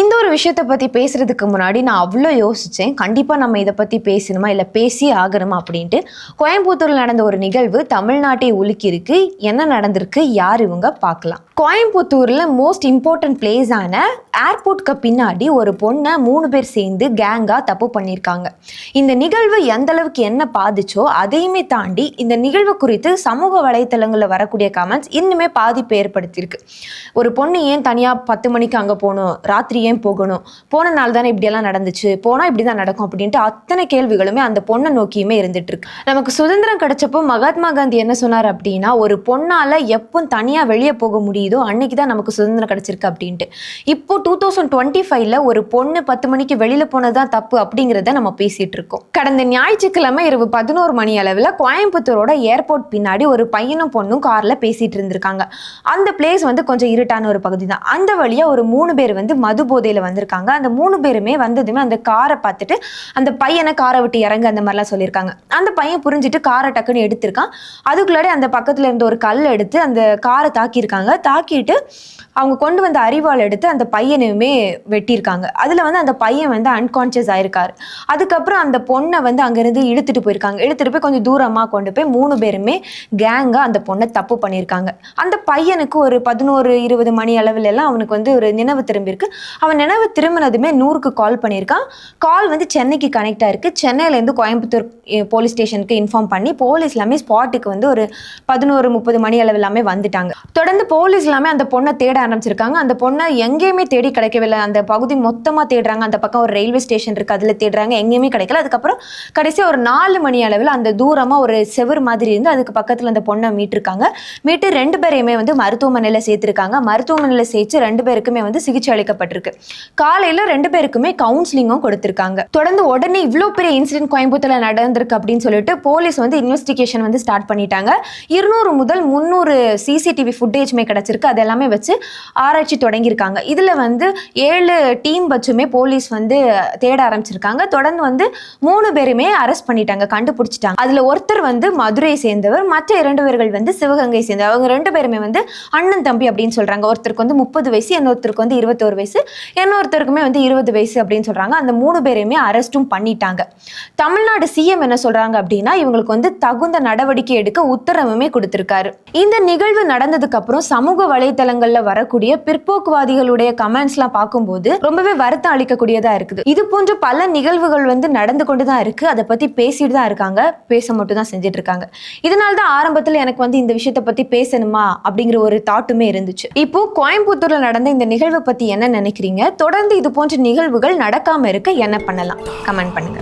இந்த ஒரு விஷயத்தை பற்றி பேசுகிறதுக்கு முன்னாடி நான் அவ்வளோ யோசித்தேன் கண்டிப்பாக நம்ம இதை பற்றி பேசணுமா? இல்லை பேசி ஆகணுமா அப்படின்ட்டு. கோயம்புத்தூரில் நடந்த ஒரு நிகழ்வு தமிழ்நாட்டை உலுக்கியிருக்கு என்ன நடந்திருக்கு? யார் இவங்க? பார்க்கலாம். கோயம்புத்தூரில் மோஸ்ட் இம்பார்ட்டன்ட் பிளேஸான ஏர்போர்ட்க்கு பின்னாடி ஒரு பொண்ணை மூணு பேர் சேர்ந்து கேங்காக தப்பு பண்ணியிருக்காங்க. இந்த நிகழ்வு எந்த அளவுக்கு என்ன பாதிச்சோ அதையுமே தாண்டி இந்த நிகழ்வு குறித்து சமூக வலைத்தளங்களில் வரக்கூடிய கமெண்ட்ஸ் இன்னுமே பாதிப்பு ஏற்படுத்தியிருக்கு. ஒரு பொண்ணு ஏன் தனியாக பத்து மணிக்கு அங்கே போகணும்? ராத்திரி ஏன் போகணும்? போன நாள் தானே இப்படியெல்லாம் நடந்துச்சு? போனால் இப்படி தான் நடக்கும் அப்படின்ட்டு அத்தனை கேள்விகளுமே அந்த பொண்ணை நோக்கியுமே இருந்துட்டு இருக்கு. நமக்கு சுதந்திரம் கிடைச்சப்போ மகாத்மா காந்தி என்ன சொன்னார் அப்படின்னா ஒரு பொண்ணால் எப்போ தனியாக வெளியே போக முடியுதோ அன்னைக்கு தான் நமக்கு சுதந்திரம் கிடைச்சிருக்கு அப்படின்ட்டு. இப்போ டூ தௌசண்ட் டுவெண்ட்டி ஃபைவ்ல ஒரு பொண்ணு பத்து மணிக்கு வெளியில் போனது தான் தப்பு அப்படிங்கிறத நம்ம பேசிட்டு இருக்கோம். கடந்த ஞாயிற்றுக்கிழமை இரவு பதினோரு மணி அளவில் கோயம்புத்தூரோட ஏர்போர்ட் பின்னாடி ஒரு பையனும் பொண்ணும் காரில் பேசிட்டு இருந்திருக்காங்க. அந்த பிளேஸ் வந்து கொஞ்சம் இருட்டான ஒரு பகுதி தான் அந்த வழியாக ஒரு மூணு பேர் வந்து மது போதையில் வந்திருக்காங்க. அந்த மூணு பேருமே வந்ததுமே அந்த காரை பார்த்துட்டு அந்த பையனை காரை விட்டு இறங்க அந்த மாதிரிலாம் சொல்லியிருக்காங்க. அந்த பையன் புரிஞ்சுட்டு காரை டக்குன்னு எடுத்திருக்கான். அதுக்குள்ளாடி அந்த பக்கத்தில் இருந்த ஒரு கல் எடுத்து அந்த காரை தாக்கியிருக்காங்க. தாக்கிட்டு அவங்க கொண்டு வந்த அரிவாள் எடுத்து அந்த பையனையுமே வெட்டியிருக்காங்க. அதில் வந்து அந்த பையன் வந்து அன்கான்ஷியஸ் ஆயிருக்காரு. அதுக்கப்புறம் அந்த பொண்ணை வந்து அங்கேருந்து இழுத்துட்டு போயிருக்காங்க. இழுத்துட்டு போய் கொஞ்சம் தூரமாக கொண்டு போய் மூணு பேருமே கேங்காக அந்த பொண்ணை தப்பு பண்ணியிருக்காங்க. அந்த பையனுக்கு ஒரு பதினோரு இருபது மணி அளவில் எல்லாம் அவனுக்கு வந்து ஒரு நினைவு திரும்பியிருக்கு. அவன் நினைவு திரும்பினதுமே நூறுக்கு கால் பண்ணியிருக்கான். கால் வந்து சென்னைக்கு கனெக்ட் ஆயிருக்கு. சென்னையிலேருந்து கோயம்புத்தூர் போலீஸ் ஸ்டேஷனுக்கு இன்ஃபார்ம் பண்ணி போலீஸ் எல்லாமே ஸ்பாட்டுக்கு வந்து ஒரு பதினோரு முப்பது மணி அளவு எல்லாமே வந்துட்டாங்க. தொடர்ந்து போலீஸ் எல்லாமே அந்த பொண்ணை தேட ஆரம்பிச்சிருக்காங்க. அந்த பொண்ணை எங்கேயுமே தேடி கிடைக்கவில்லை. அந்த பகுதி மொத்தமாக தேடுறாங்க. அந்த பக்கம் ஒரு ரயில்வே ஸ்டேஷன் இருக்குது அதில் தேடுறாங்க. எங்கேயுமே கிடைக்கல. அதுக்கப்புறம் கடைசியாக ஒரு நாலு மணி அளவில் அந்த தூரமாக ஒரு செவுர் மாதிரி இருந்து அதுக்கு பக்கத்தில் அந்த பொண்ணை மீட்டிருக்காங்க. மீட்டு ரெண்டு பேரையுமே வந்து மருத்துவமனையில் சேர்த்துருக்காங்க. மருத்துவமனையில் சேர்த்து ரெண்டு பேருக்குமே வந்து சிகிச்சை அளிக்கப்பட்டிருக்கு. காலையில் ரெண்டு பேருக்குமே கவுன்சிலிங்கும் கொடுத்துருக்காங்க. தொடர்ந்து உடனே இவ்வளோ பெரிய இன்சிடென்ட் கோயம்புத்தூர்ல நடந்திருக்கு அப்படின்னு சொல்லிட்டு போலீஸ் வந்து இன்வெஸ்டிகேஷன் வந்து ஸ்டார்ட் பண்ணிட்டாங்க. இருநூறு முதல் முந்நூறு சிசிடிவி ஃபுட்டேஜ்மே கிடச்சிருக்கு. அது எல்லாமே வச்சு ஆராய்ச்சி தொடங்கியிருக்காங்க. இதில் வந்து ஏழு டீம் வச்சுமே போலீஸ் வந்து தேட ஆரம்பிச்சிருக்காங்க. தொடர்ந்து வந்து மூணு பேருமே அரெஸ்ட் பண்ணிட்டாங்க கண்டுபிடிச்சிட்டாங்க. அதில் ஒருத்தர் வந்து மதுரையை சேர்ந்தவர் மற்ற இரண்டு பேர்கள் வந்து சிவகங்கை சேர்ந்தவர். அவங்க ரெண்டு பேருமே வந்து அண்ணன் தம்பி அப்படின்னு சொல்கிறாங்க ஒருத்தருக்கு வந்து முப்பது வயசு இன்னொருத்தருக்கு வந்து இருபத்தோரு வயசு. இன்னொருத்தருக்குமே வந்து இருபது வயசு அப்படின்னு சொல்கிறாங்க அந்த மூணு பேரையுமே அரெஸ்ட்டும் பண்ணிட்டாங்க. தமிழ்நாடு சிஎம் என்ன சொல்கிறாங்க அப்படின்னா இவங்களுக்கு வந்து தகுந்த நடவடிக்கை எடுக்க உத்தரவுமே கொடுத்துருக்காரு. இந்த நிகழ்வு நடந்ததுக்கு அப்புறம் சமூக வலைதளங்களில் வரக்கூடிய பிற்போக்குவாதிகளுடைய கமெண்ட்ஸ்லாம் பார்க்கும்போது ரொம்பவே வருத்தம் அளிக்கக்கூடியதாக இருக்குது. இது போன்ற பல நிகழ்வுகள் வந்து நடந்து கொண்டு தான் இருக்கு. அதை பத்தி பேசிட்டு தான் இருக்காங்க. பேச மட்டும் தான் செஞ்சுட்டு இருக்காங்க. இதனால தான் ஆரம்பத்தில் எனக்கு வந்து இந்த விஷயத்தை பத்தி பேசணுமா அப்படிங்கிற ஒரு தாட்டுமே இருந்துச்சு. இப்போ கோயம்புத்தூர்ல நடந்த இந்த நிகழ்வை பத்தி என்ன நினைக்கிறீங்க? தொடர்ந்து இது போன்ற நிகழ்வுகள் நடக்காம இருக்க என்ன பண்ணலாம்? கமெண்ட் பண்ணுங்க.